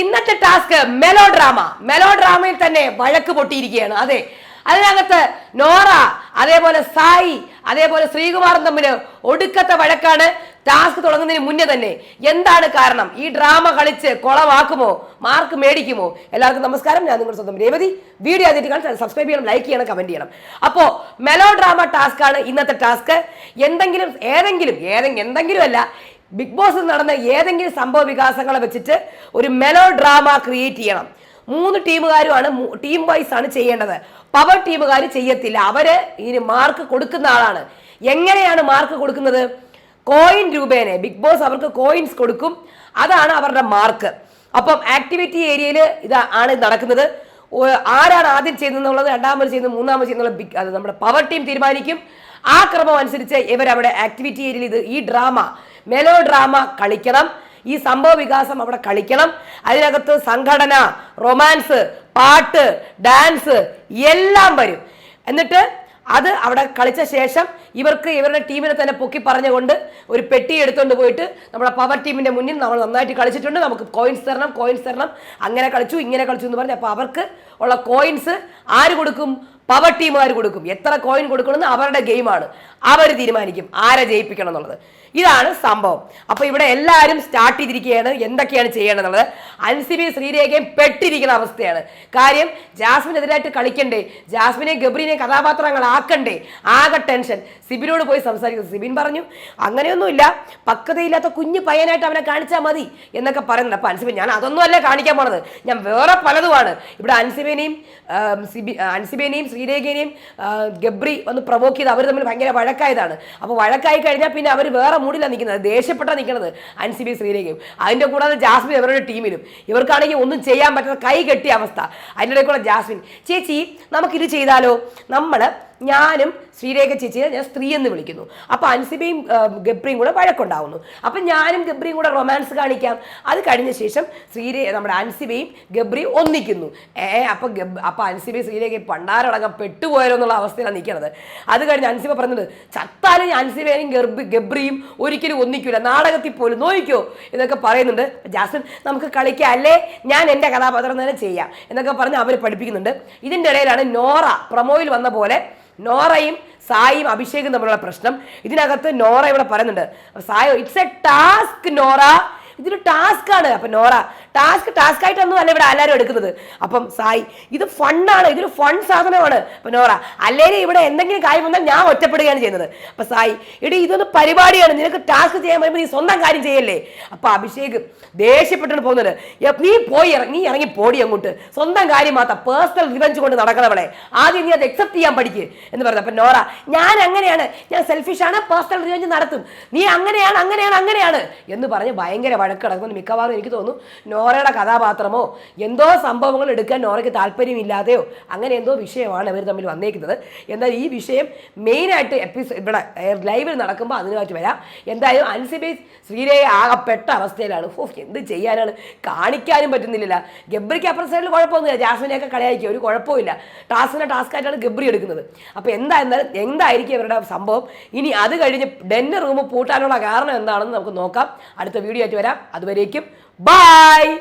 ഇന്നത്തെ task mellow drama mellow ഡ്രാമയിൽ തന്നെ വഴക്ക് പൊട്ടിയിരിക്കുകയാണ്. അതെ അതിനകത്ത് നോറ അതേപോലെ സായി അതേപോലെ ശ്രീകുമാറും തമ്മിൽ ഒടുക്കത്തെ വഴക്കാണ് ടാസ്ക് തുടങ്ങുന്നതിന് മുന്നേ തന്നെ. എന്താണ് കാരണം? ഈ ഡ്രാമ കളിച്ച് കൊളവാക്കുമോ? മാർക്ക് മേടിക്കുമോ? എല്ലാവർക്കും നമസ്കാരം. ഞാൻ നിങ്ങളുടെ സ്വന്തം രേവതി. വീഡിയോ ആദ്യമായിട്ട് സബ്സ്ക്രൈബ് ചെയ്യണം ലൈക്ക് ചെയ്യണം കമന്റ് ചെയ്യണം അപ്പോൾ മെലോ ഡ്രാമ ടാസ്ക് ആണ് ഇന്നത്തെ ടാസ്ക്. എന്തെങ്കിലും ഏതെങ്കിലും ഏതെങ്കിലും എന്തെങ്കിലും അല്ല ബിഗ് ബോസിൽ നടന്ന ഏതെങ്കിലും സംഭവ വികാസങ്ങളെ വെച്ചിട്ട് ഒരു മെലോ ഡ്രാമ ക്രിയേറ്റ് ചെയ്യണം. മൂന്ന് ടീമുകാരുമാണ് ടീം വൈസ് ആണ് ചെയ്യേണ്ടത്. പവർ ടീമുകാർ ചെയ്യത്തില്ല. അവർ ഇതിന് മാർക്ക് കൊടുക്കുന്ന ആളാണ്. എങ്ങനെയാണ് മാർക്ക് കൊടുക്കുന്നത്? കോയിൻ രൂപേനെ. ബിഗ് ബോസ് അവർക്ക് കോയിൻസ് കൊടുക്കും. അതാണ് അവരുടെ മാർക്ക് അപ്പം ആക്ടിവിറ്റി ഏരിയയിൽ ഇതാണ് നടക്കുന്നത്. ആരാണ് ആദ്യം ചെയ്യുന്നത് രണ്ടാമത് ചെയ്യുന്നത് മൂന്നാമത് ചെയ്യുന്നത് ബിഗ് അത് നമ്മുടെ പവർ ടീം തീരുമാനിക്കും. ആ ക്രമം അനുസരിച്ച് ഇവരവിടെ ആക്ടിവിറ്റി ഏരിയയിൽ ഇത് ഈ ഡ്രാമ മെലോ ഡ്രാമ കളിക്കണം. ഈ സംഭവ വികാസം അവിടെ കളിക്കണം. അതിനകത്ത് സംഘടന റൊമാൻസ് പാട്ട് ഡാൻസ് എല്ലാം വരും. എന്നിട്ട് അത് അവിടെ കളിച്ച ശേഷം ഇവർക്ക് ഇവരുടെ ടീമിനെ തന്നെ പൊക്കി പറഞ്ഞുകൊണ്ട് ഒരു പെട്ടി എടുത്തുകൊണ്ട് പോയിട്ട് നമ്മുടെ പവർ ടീമിന്റെ മുന്നിൽ നമ്മൾ നന്നായിട്ട് കളിച്ചിട്ടുണ്ട്. നമുക്ക് കോയിൻസ് തരണം കോയിൻസ് തരണം. അങ്ങനെ കളിച്ചു ഇങ്ങനെ കളിച്ചു എന്ന് പറഞ്ഞ്. അപ്പോൾ അവർക്ക് ഉള്ള കോയിൻസ് ആര് കൊടുക്കും? പവർ ടീമുകാർ കൊടുക്കും. എത്ര കോയിൻ കൊടുക്കണമെന്ന് അവരുടെ ഗെയിമാണ് അവർ തീരുമാനിക്കും ആരെ ജയിപ്പിക്കണം എന്നുള്ളത്. ഇതാണ് സംഭവം. അപ്പോൾ ഇവിടെ എല്ലാവരും സ്റ്റാർട്ട് ചെയ്തിരിക്കുകയാണ്. എന്തൊക്കെയാണ് ചെയ്യേണ്ടതെന്നുള്ളത്? അൻസിബി ശ്രീരേഖയും പെട്ടിരിക്കുന്ന അവസ്ഥയാണ്. കാര്യം ജാസ്മിനെതിരായിട്ട് കളിക്കണ്ടേ? ജാസ്മിനെ ഗബ്രീനെ കഥാപാത്രങ്ങളാക്കണ്ടേ ആകെ ടെൻഷൻ സിബിനോട് പോയി സംസാരിക്കുന്നു. സിബിൻ പറഞ്ഞു അങ്ങനെയൊന്നുമില്ല. പക്വതയില്ലാത്ത കുഞ്ഞു പയ്യനായിട്ട് അവനെ കാണിച്ചാൽ മതി എന്നൊക്കെ പറയുന്നുണ്ട്. അപ്പൊ അൻസിബിൻ ഞാൻ അതൊന്നും അല്ല കാണിക്കാൻ പോണത്. ഞാൻ വേറെ പലതുമാണ്. ഇവിടെ അൻസിബിനെയും സിബി അൻസിബിനെയും ശ്രീരേഖിനെയും ഗബ്രി വന്ന് പ്രവോക്ക് ചെയ്ത് അവർ തമ്മിൽ ഭയങ്കര വഴക്കായതാണ്. അപ്പോൾ വഴക്കായി കഴിഞ്ഞാൽ പിന്നെ അവർ വേറെ മൂടില്ല നിൽക്കുന്നത്. ദേഷ്യപ്പെട്ടാണ് നിൽക്കുന്നത് അൻസിബി ശ്രീരേഖയും. അതിന്റെ കൂടാതെ ജാസ്മിൻ അവരുടെ ടീമിലും. ഇവർക്കാണെങ്കിൽ ഒന്നും ചെയ്യാൻ പറ്റാത്ത കൈ കെട്ടിയ അവസ്ഥ. അതിന്റെ ഇടയ്ക്കുള്ള ജാസ്മിൻ ചേച്ചി നമുക്കിത് ചെയ്താലോ? നമ്മൾ ഞാനും ശ്രീരേഖ ചേച്ചിയെ ഞാൻ സ്ത്രീ എന്ന് വിളിക്കുന്നു. അപ്പൊ അൻസിബയും ഗബ്രിയും കൂടെ വഴക്കുണ്ടാവുന്നു. അപ്പൊ ഞാനും ഗബ്രിയും കൂടെ റൊമാൻസ് കാണിക്കാം. അത് കഴിഞ്ഞ ശേഷം ശ്രീരേ നമ്മുടെ അൻസിബയും ഗബ്രിയും ഒന്നിക്കുന്നു. ഏ അപ്പൊ ഗബ് അപ്പൊ അൻസിബയും ശ്രീരേഖ പണ്ടാരടങ്ങാൻ പെട്ടുപോയാലോ എന്നുള്ള അവസ്ഥയിലാണ് നിൽക്കുന്നത്. അത് കഴിഞ്ഞ് അൻസിബ പറഞ്ഞത് ചത്താലും ഞാൻ ഗർബി ഗബ്രിയും ഒരിക്കലും ഒന്നിക്കൂല. നാടകത്തിൽ പോലും നോയിക്കോ? എന്നൊക്കെ പറയുന്നുണ്ട്. ജാസ്മിൻ നമുക്ക് കളിക്കാം അല്ലേ? ഞാൻ എന്റെ കഥാപാത്രം തന്നെ ചെയ്യാം. എന്നൊക്കെ പറഞ്ഞ് അവർ പഠിപ്പിക്കുന്നുണ്ട്. ഇതിന്റെ ഇടയിലാണ് നോറ പ്രമോയിൽ വന്ന പോലെ നോറയും സായിയും അഭിഷേകും തമ്മിലുള്ള പ്രശ്നം. ഇതിനകത്ത് നോറ ഇവിടെ പറയുന്നുണ്ട്. സായോ ഇറ്റ്സ് എ ടാസ്ക് നോറ. ഇതൊരു ടാസ്ക് ആണ്. അപ്പൊ നോറ ടാസ്ക് ടാസ്ക് ആയിട്ടൊന്നും അല്ല ഇവിടെ എല്ലാവരും എടുക്കുന്നത്. അപ്പം സായി ഇത് ഫണ്ടാണ് ഇതൊരു ഫൺ സാധനമാണ്. അപ്പൊ നോറ അല്ലെങ്കിൽ ഇവിടെ എന്തെങ്കിലും കാര്യം വന്നാൽ ഞാൻ ഒറ്റപ്പെടുകയാണ് ചെയ്യുന്നത്. അപ്പൊ സായി ഇടി ഇതൊന്ന് പരിപാടിയാണ്. നിനക്ക് ടാസ്ക് ചെയ്യാൻ വരുമ്പോൾ നീ സ്വന്തം കാര്യം ചെയ്യല്ലേ? അപ്പൊ അഭിഷേക് ദേഷ്യപ്പെട്ടാണ് പോകുന്നത് നീ പോയി ഇറങ്ങി ഇറങ്ങി പോടി അങ്ങോട്ട്. സ്വന്തം കാര്യം മാത്രം പേഴ്സണൽ റിവഞ്ച് കൊണ്ട് നടക്കണവളെ ആദ്യം നീ അത് എക്സെപ്റ്റ് ചെയ്യാൻ പഠിക്ക്. എന്ന് പറഞ്ഞു. അപ്പൊ നോറ ഞാൻ അങ്ങനെയാണ്. ഞാൻ സെൽഫിഷാണ് പേഴ്സണൽ റിവഞ്ച് നടത്തും. നീ അങ്ങനെയാണ് അങ്ങനെയാണ് അങ്ങനെയാണ്. എന്ന് പറഞ്ഞ് ഭയങ്കര വഴക്ക് മിക്കവാറും എനിക്ക് തോന്നുന്നു നോറയുടെ കഥാപാത്രമോ എന്തോ സംഭവങ്ങൾ എടുക്കാൻ നോറയ്ക്ക് താല്പര്യമില്ലാതെയോ അങ്ങനെ എന്തോ വിഷയമാണ് അവർ തമ്മിൽ വന്നേക്കുന്നത്. എന്നാൽ ഈ വിഷയം മെയിനായിട്ട് എപ്പിസോഡ് ഇവിടെ ലൈവിൽ നടക്കുമ്പോൾ അതിനുമായിട്ട് വരാം. എന്തായാലും അൻസിബേസ് ശ്രീരേഖ ആകപ്പെട്ട അവസ്ഥയിലാണ്. ഓ എന്ത് ചെയ്യാനാണ്? കാണിക്കാനും പറ്റുന്നില്ല ഗബ്രിക്ക് അപ്പുറം സൈഡിൽ കുഴപ്പമൊന്നുമില്ല. ജാസ്മിനെയൊക്കെ കളിയാക്കി ഒരു കുഴപ്പമില്ല ടാസ്കിനെ ടാസ്ക് ആയിട്ടാണ് ഗബ്രി എടുക്കുന്നത്. അപ്പോൾ എന്തായിരുന്നാലും എന്തായിരിക്കും ഇവരുടെ സംഭവം? ഇനി അത് കഴിഞ്ഞ് ഡെന്നെ റൂം പൂട്ടാനുള്ള കാരണം എന്താണെന്ന് നമുക്ക് നോക്കാം. അടുത്ത വീഡിയോ ആയിട്ട് വരാം. അതുവരേക്കും. ബൈ